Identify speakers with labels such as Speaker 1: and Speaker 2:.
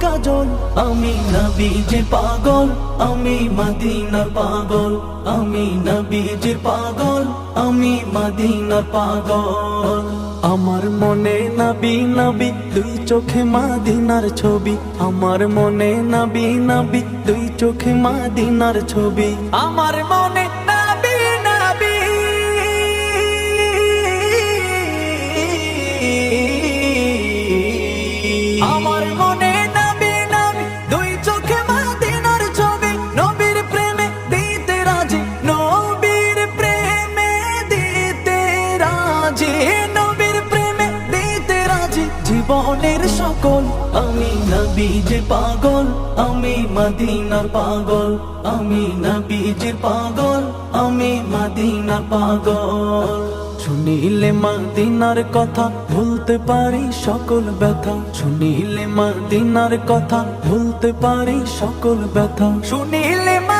Speaker 1: কাজল, আমি নবীজির পাগল, আমি মদিনার পাগল, আমি নবীজির পাগল, আমি মদিনার পাগল। আমার মনে নবী নবী, দুই চোখে মাদিনার ছবি। আমার মনে নবী নবী, দুই চোখে মাদিনার ছবি। আমার মনে জীবনের সকল, আমি নবীজে পাগল, আমি মদিনার পাগল, আমি নবীজে পাগল, আমি মদিনার পাগল। শুনিলে মাদিনার কথা ভুলতে পারি সকল ব্যথা। শুনিলে মাদিনার কথা ভুলতে পারি সকল ব্যথা। শুনিলে মাদিনার